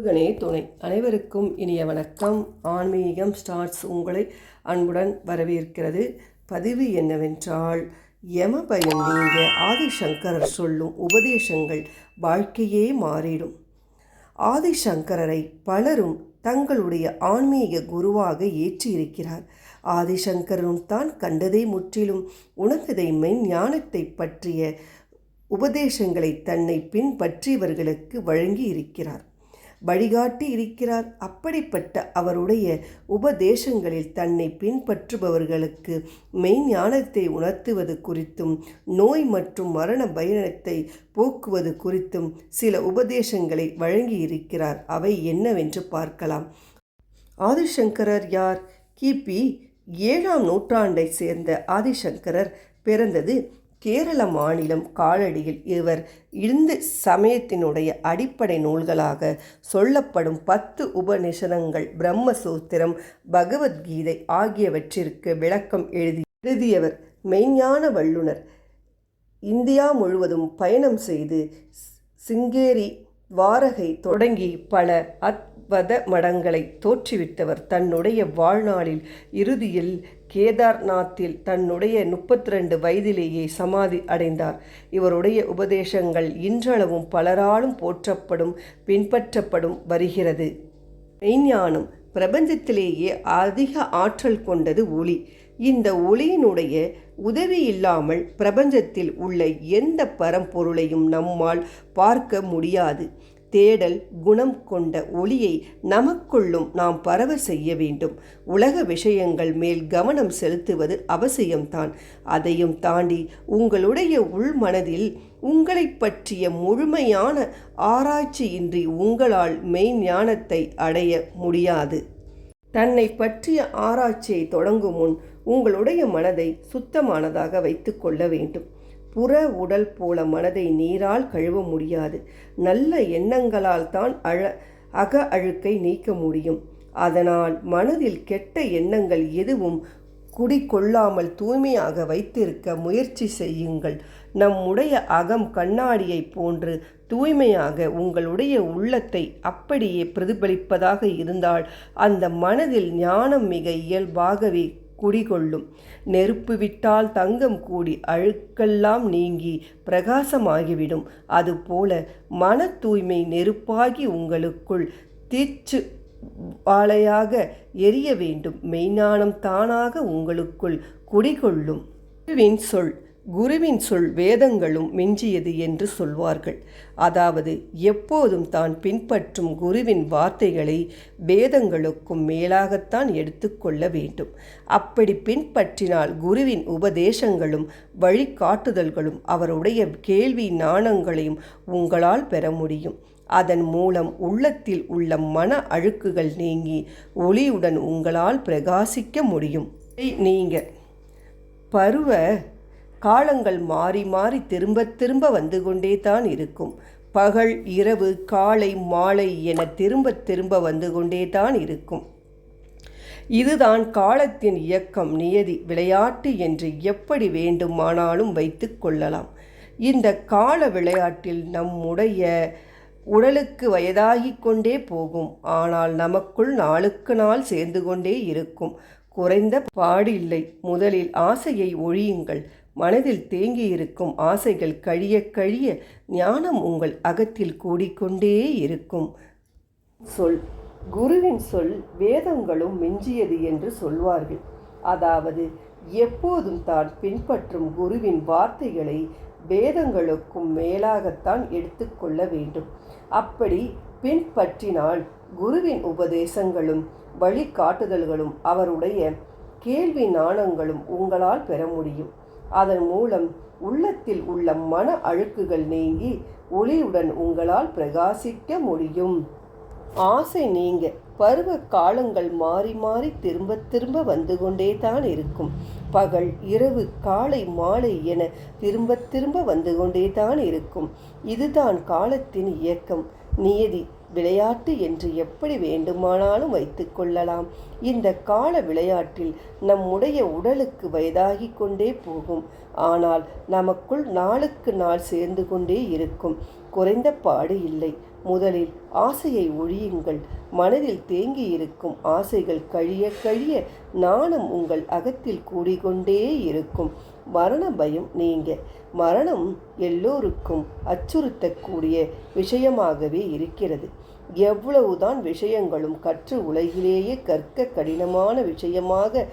முருகனே துணை. அனைவருக்கும் இனிய வணக்கம். ஆன்மீகம் ஸ்டார்ட்ஸ் உங்களை அன்புடன் வரவேற்கிறது. பதிவு என்னவென்றால் யம பயம் நீங்க ஆதிசங்கரர் சொல்லும் உபதேசங்கள் வாழ்க்கையே மாறிடும். ஆதிசங்கரரை பலரும் தங்களுடைய ஆன்மீக குருவாக ஏற்றியிருக்கிறார். ஆதிசங்கரும் தான் கண்டதை முற்றிலும் உணர்ந்ததை மென் ஞானத்தை பற்றிய உபதேசங்களை தன்னை பின்பற்றியவர்களுக்கு வழங்கி இருக்கிறார் வழிகாட்டி இருக்கிறார். அப்படிப்பட்ட அவருடைய உபதேசங்களில் தன்னை பின்பற்றுபவர்களுக்கு மெய்ஞானத்தை உணர்த்துவது குறித்தும் நோய் மற்றும் மரண பயணத்தை போக்குவது குறித்தும் சில உபதேசங்களை வழங்கி இருக்கிறார் அவை என்னவென்று பார்க்கலாம். ஆதிசங்கரர் யார்? கிபி ஏழாம் நூற்றாண்டை சேர்ந்த ஆதிசங்கரர் பிறந்தது கேரள மாநிலம் காலடியில் இவர் இந்து சமயத்தினுடைய அடிப்படை நூல்களாக சொல்லப்படும் பத்து உபநிஷதங்கள் பிரம்மசூத்திரம் பகவத்கீதை ஆகியவற்றிற்கு விளக்கம் எழுதி எழுதியவர் மெய்ஞான வல்லுனர் இந்தியா முழுவதும் பயணம் செய்து சிங்கேரி வாரகை தொடங்கி பல அத் வத மடங்களை தோற்றுவித்தவர். தன்னுடைய வாழ்நாளில் இறுதியில் கேதார்நாத்தில் தன்னுடைய முப்பத்தி ரெண்டு வயதிலேயே சமாதி அடைந்தார். இவருடைய உபதேசங்கள் இன்றளவும் பலராலும் போற்றப்படும் பின்பற்றப்படும் வருகிறது. மெய்ஞானம் பிரபஞ்சத்திலேயே அதிக ஆற்றல் கொண்டது ஒளி. இந்த ஒளியினுடைய உதவி இல்லாமல் பிரபஞ்சத்தில் உள்ள எந்த பரம்பொருளையும் நம்மால் பார்க்க முடியாது. தேடல் குணம் கொண்ட ஒளியை நமக்குள்ளும் நாம் பரவ செய்ய வேண்டும். உலக விஷயங்கள் மேல் கவனம் செலுத்துவது அவசியம்தான். அதையும் தாண்டி உங்களுடைய உள்மனதில் உங்களை பற்றிய முழுமையான ஆராய்ச்சியின்றி உங்களால் மெய்ஞானத்தை அடைய முடியாது. தன்னை பற்றிய ஆராய்ச்சியை தொடங்கும் முன் உங்களுடைய மனதை சுத்தமானதாக வைத்து கொள்ள வேண்டும். புற உடல் போல மனதை நீரால் கழுவ முடியாது. நல்ல எண்ணங்களால் தான் அழ அக அழுக்கை நீக்க முடியும். அதனால் மனதில் கெட்ட எண்ணங்கள் எதுவும் குடிக்கொள்ளாமல் தூய்மையாக வைத்திருக்க முயற்சி செய்யுங்கள். நம்முடைய அகம் கண்ணாடியைப் போன்று தூய்மையாக உங்களுடைய உள்ளத்தை அப்படியே பிரதிபலிப்பதாக இருந்தால் அந்த மனதில் ஞானம் மிக இயல்பாகவே குடிகொள்ளும். நெருப்பு விட்டால் தங்கம் கூடி அழுக்கெல்லாம் நீங்கி பிரகாசமாகிவிடும். அதுபோல மன தூய்மை நெருப்பாகி உங்களுக்குள் தீச்சு வாழையாக எரிய வேண்டும். மெய்ஞானம் தானாக உங்களுக்குள் குடிகொள்ளும். குருவின் சொல் குருவின் சொல் வேதங்களும் மிஞ்சியது என்று சொல்வார்கள். அதாவது எப்போதும் தான் பின்பற்றும் குருவின் வார்த்தைகளை வேதங்களுக்கும் மேலாகத்தான் எடுத்துக்கொள்ள வேண்டும். அப்படி பின்பற்றினால் குருவின் உபதேசங்களும் வழிகாட்டுதல்களும் அவருடைய கேள்வி நாணங்களையும் உங்களால் பெற முடியும். அதன் மூலம் உள்ளத்தில் உள்ள மன அழுக்குகள் நீங்கி ஒளியுடன் உங்களால் பிரகாசிக்க முடியும். நீங்கள் பருவ காலங்கள் மாறி மாறி திரும்ப திரும்ப வந்து கொண்டே தான் இருக்கும். பகல் இரவு காலை மாலை என திரும்ப திரும்ப வந்து கொண்டே தான் இருக்கும். இதுதான் காலத்தின் இயக்கம் நியதி விளையாட்டு என்று எப்படி வேண்டுமானாலும் வைத்து கொள்ளலாம். இந்த கால விளையாட்டில் நம்முடைய உடலுக்கு வயதாகி கொண்டே போகும். ஆனால் நமக்குள் நாளுக்கு நாள் சேர்ந்து கொண்டே இருக்கும். குறைந்த பாடில்லை. முதலில் ஆசையை ஒழியுங்கள். மனதில் தேங்கியிருக்கும் ஆசைகள் கழிய கழிய ஞானம் உங்கள் அகத்தில் கூடிக்கொண்டே இருக்கும். சொல். குருவின் சொல் வேதங்களும் மிஞ்சியது என்று சொல்வார்கள். அதாவது எப்போதும் தான் பின்பற்றும் குருவின் வார்த்தைகளை வேதங்களுக்கும் மேலாகத்தான் எடுத்துக்கொள்ள வேண்டும். அப்படி பின்பற்றினால் குருவின் உபதேசங்களும் வழிகாட்டுதல்களும் அவருடைய கேள்வி நாணங்களும் உங்களால் பெற முடியும். அதன் மூலம் உள்ளத்தில் உள்ள மன அழுக்குகள் நீங்கி ஒளியுடன் உங்களால் பிரகாசிக்க முடியும். ஆசை நீங்க பருவ காலங்கள் மாறி மாறி திரும்ப திரும்ப வந்து கொண்டே தான் இருக்கும். பகல் இரவு காலை மாலை என திரும்ப திரும்ப வந்து கொண்டே தான் இருக்கும். இதுதான் காலத்தின் இயக்கம். நியதி விளையாட்டு என்று எப்படி வேண்டுமானாலும் வைத்துக்கொள்ளலாம் இந்த கால விளையாட்டில் நம்முடைய உடலுக்கு வயதாகி கொண்டே போகும். ஆனால் நமக்குள் நாளுக்கு நாள் சேர்ந்து கொண்டே இருக்கும். குறைந்த பாடு இல்லை. முதலில் ஆசையை ஒழியுங்கள். மனதில் தேங்கி இருக்கும் ஆசைகள் கழிய கழிய நாணம் உங்கள் அகத்தில் கூடிக்கொண்டே இருக்கும். மரண பயம் நீங்க. மரணம் எல்லோருக்கும் அச்சுறுத்தக்கூடிய விஷயமாகவே இருக்கிறது. எவ்வளவுதான் விஷயங்களும் கற்று உலகிலேயே கற்க கடினமான விஷயமாக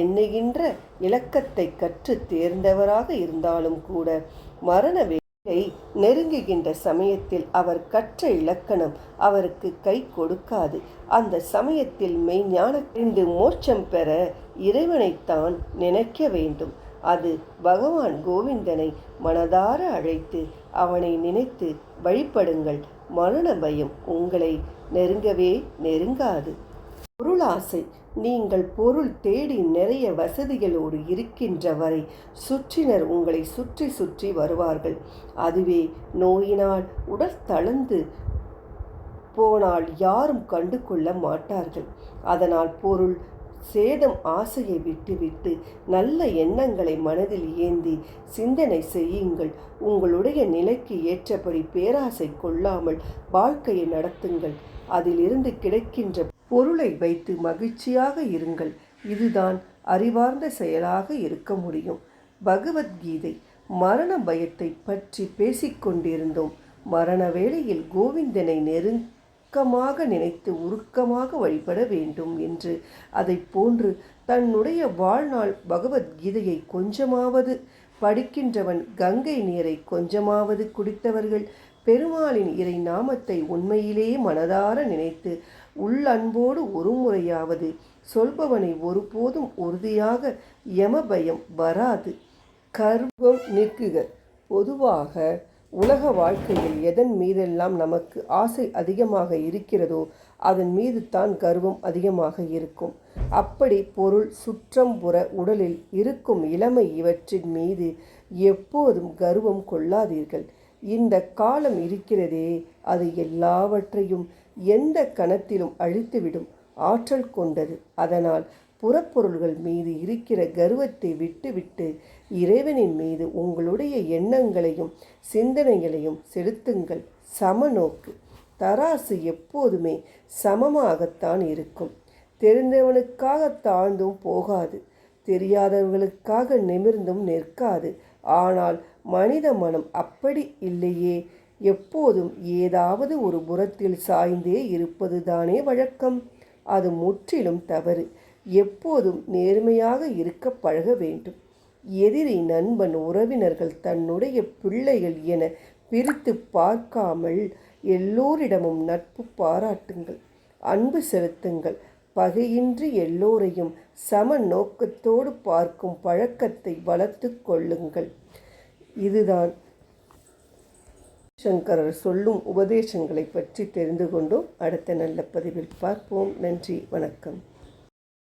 எண்ணுகின்ற இலக்கத்தை கற்று தேர்ந்தவராக இருந்தாலும் கூட மரண வேலை நெருங்குகின்ற சமயத்தில் அவர் கற்ற இலக்கணம் அவருக்கு கை கொடுக்காது. அந்த சமயத்தில் மெய்ஞான தெரிந்து மோட்சம் பெற இறைவனைத்தான் நினைக்க வேண்டும். அது பகவான் கோவிந்தனை மனதார அழைத்து அவனை நினைத்து வழிபடுங்கள். மரண பயம் உங்களை நெருங்கவே நெருங்காது. பொருளாசை. நீங்கள் பொருள் தேடி நிறைய வசதிகளோடு இருக்கின்ற வரை சுற்றினர் உங்களை சுற்றி சுற்றி வருவார்கள். அதுவே நோயினால் உடல் தளர்ந்து போனால் யாரும் கண்டு கொள்ள மாட்டார்கள். அதனால் பொருள் சேதம் ஆசையை விட்டுவிட்டு நல்ல எண்ணங்களை மனதில் ஏந்தி சிந்தனை செய்யுங்கள். உங்களுடைய நிலைக்கு ஏற்றபடி பேராசை கொள்ளாமல் வாழ்க்கையை நடத்துங்கள். அதிலிருந்து கிடைக்கின்ற பொருளை வைத்து மகிழ்ச்சியாக இருங்கள். இதுதான் அறிவார்ந்த செயலாக இருக்க முடியும். பகவத்கீதை மரண பயத்தை பற்றி பேசிக்கொண்டிருந்தோம். மரண வேளையில் கோவிந்தனை நெருங் உருக்கமாக நினைத்து உருக்கமாக வழிபட வேண்டும் என்று. அதை போன்று தன்னுடைய வாழ்நாள் பகவத்கீதையை கொஞ்சமாவது படிக்கின்றவன் கங்கை நீரை கொஞ்சமாவது குடித்தவர்கள் பெருமாளின் இறை நாமத்தை உண்மையிலேயே மனதார நினைத்து உள்ளன்போடு ஒரு முறையாவது சொல்பவனை ஒருபோதும் உறுதியாக யமபயம் வராது. கர்வம் நிற்குக பொதுவாக உலக வாழ்க்கையில் எதன் மீதெல்லாம் நமக்கு ஆசை அதிகமாக இருக்கிறதோ அதன் மீது தான் கர்வம் அதிகமாக இருக்கும். அப்படி பொருள் சுற்றம் புற உடலில் இருக்கும் இளமை இவற்றின் மீது எப்போதும் கர்வம் கொள்ளாதீர்கள். இந்த காலம் இருக்கிறதே அது எல்லாவற்றையும் எந்த கணத்திலும் அழித்துவிடும் ஆற்றல் கொண்டது. அதனால் புறப்பொருள்கள் மீது இருக்கிற கர்வத்தை விட்டுவிட்டு இறைவனின் மீது உங்களுடைய எண்ணங்களையும் சிந்தனைகளையும் செலுத்துங்கள். சமநோக்கு. தராசு எப்போதுமே சமமாகத்தான் இருக்கும். தெரிந்தவனுக்காக தாழ்ந்தும் போகாது. தெரியாதவர்களுக்காக நிமிர்ந்தும் நிற்காது. ஆனால் மனித மனம் அப்படி இல்லையே. எப்போதும் ஏதாவது ஒரு புறத்தில் சாய்ந்தே இருப்பது தானே வழக்கம். அது முற்றிலும் தவறு. எப்போதும் நேர்மையாக இருக்க பழக வேண்டும். எதிரி நண்பன் உறவினர்கள் தன்னுடைய பிள்ளைகள் என பிரித்து பார்க்காமல் எல்லோரிடமும் நட்பு பாராட்டுங்கள். அன்பு செலுத்துங்கள். பகையின்றி எல்லோரையும் சம நோக்கத்தோடு பார்க்கும் பழக்கத்தை வளர்த்து கொள்ளுங்கள். இதுதான் சங்கரர் சொல்லும் உபதேசங்களை பற்றி தெரிந்து கொண்டோம். அடுத்த நல்ல பதிவில் பார்ப்போம். நன்றி. வணக்கம்.